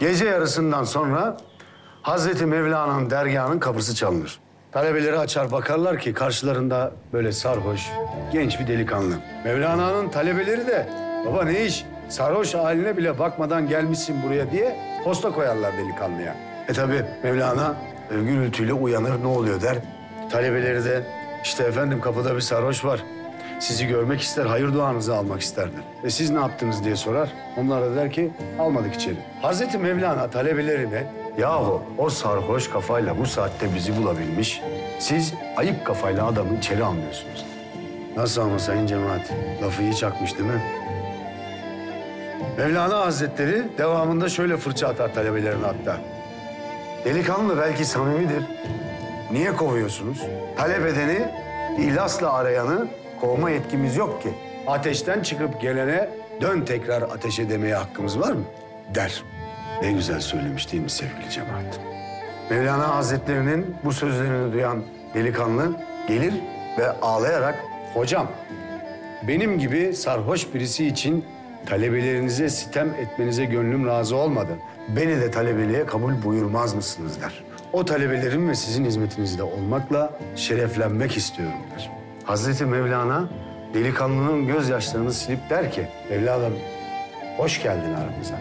Gece yarısından sonra Hazreti Mevlana'nın dergahının kapısı çalınır. Talebeleri açar bakarlar ki karşılarında böyle sarhoş, genç bir delikanlı. Mevlana'nın talebeleri de baba ne iş? Sarhoş haline bile bakmadan gelmişsin buraya diye posta koyarlar delikanlıya. E tabi Mevlana e, gürültüyle uyanır ne oluyor der. Talebeleri de işte efendim kapıda bir sarhoş var. Sizi görmek ister, hayır duanızı almak isterler. Ve siz ne yaptınız diye sorar. Onlar da der ki almadık içeri. Hazreti Mevlana talebelerine yahu o sarhoş kafayla bu saatte bizi bulabilmiş. Siz ayık kafayla adamı içeri almıyorsunuz. Nasıl ama sayın cemaat? Lafı iyi çakmış değil mi? Mevlana Hazretleri devamında şöyle fırça atar talebelerine hatta. Delikanlı belki samimidir. Niye kovuyorsunuz? Talep edeni, ihlasla arayanı kovma yetkimiz yok ki. Ateşten çıkıp gelene dön tekrar ateşe demeye hakkımız var mı? Der. Ne güzel söylemiş değil mi sevgili cemaat? Mevlana Hazretlerinin bu sözlerini duyan delikanlı gelir ve ağlayarak hocam benim gibi sarhoş birisi için talebelerinize sitem etmenize gönlüm razı olmadı. Beni de talebeliğe kabul buyurmaz mısınız der. O talebelerim ve sizin hizmetinizde olmakla şereflenmek istiyorum der. Hazreti Mevlana delikanlının gözyaşlarını silip der ki evladım hoş geldin aramıza.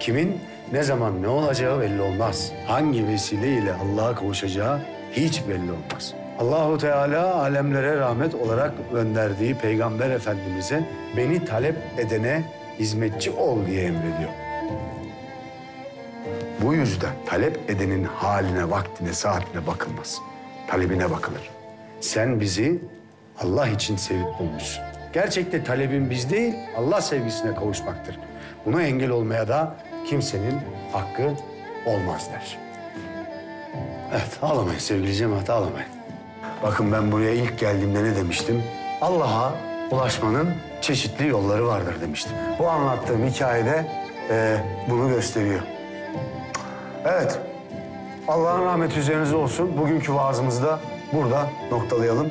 Kimin ne zaman ne olacağı belli olmaz. Hangi vesileyle Allah'a kavuşacağı hiç belli olmaz. Allahu Teala alemlere rahmet olarak gönderdiği Peygamber Efendimiz'e beni talep edene hizmetçi ol diye emrediyor. Bu yüzden talep edenin haline, vaktine, saatine bakılmaz. Talebine bakılır. Sen bizi Allah için sevip bulmuşsun. Gerçekte talebin biz değil, Allah sevgisine kavuşmaktır. Buna engel olmaya da kimsenin hakkı olmaz der. Evet, ağlamayın sevgili cemaat, ağlamayın. Bakın ben buraya ilk geldiğimde ne demiştim? Allah'a ulaşmanın çeşitli yolları vardır demiştim. Bu anlattığım hikayede e, bunu gösteriyor. Evet, Allah'ın rahmeti üzerinize olsun. Bugünkü vaazımızı da burada noktalayalım.